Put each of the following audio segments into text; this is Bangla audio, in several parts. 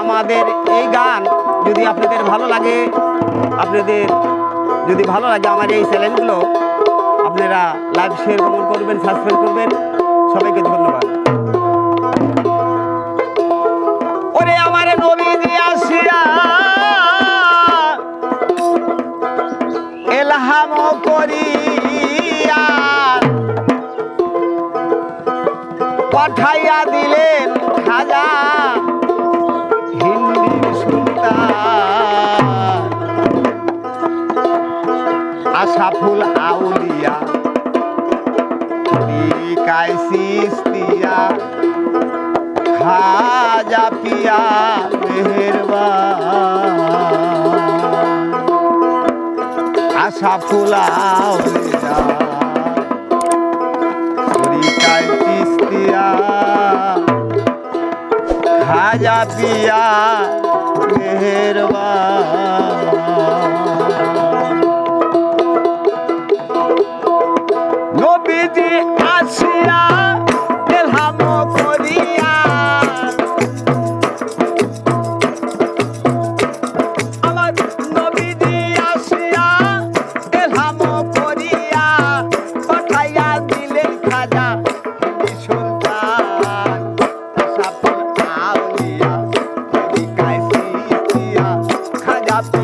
আমাদের এই গান যদি আপনাদের ভালো লাগে, আপনাদের যদি ভালো লাগে আমার এই চ্যানেলগুলো, আপনারা লাইভ শেয়ার কমেন্ট করবেন সাবস্ক্রাইব করবেন। সবাইকে ধন্যবাদ। ওরে আমার পাঠাইয়া দিলেন। চিস্তিয়া খাজা পিয়া মেহেরবা আশা ফুলাও হরিকায় খাজা পিয়া stop.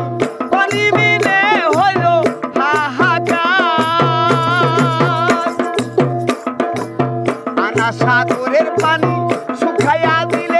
না সাগরের পানি শুকাইয়া দিল।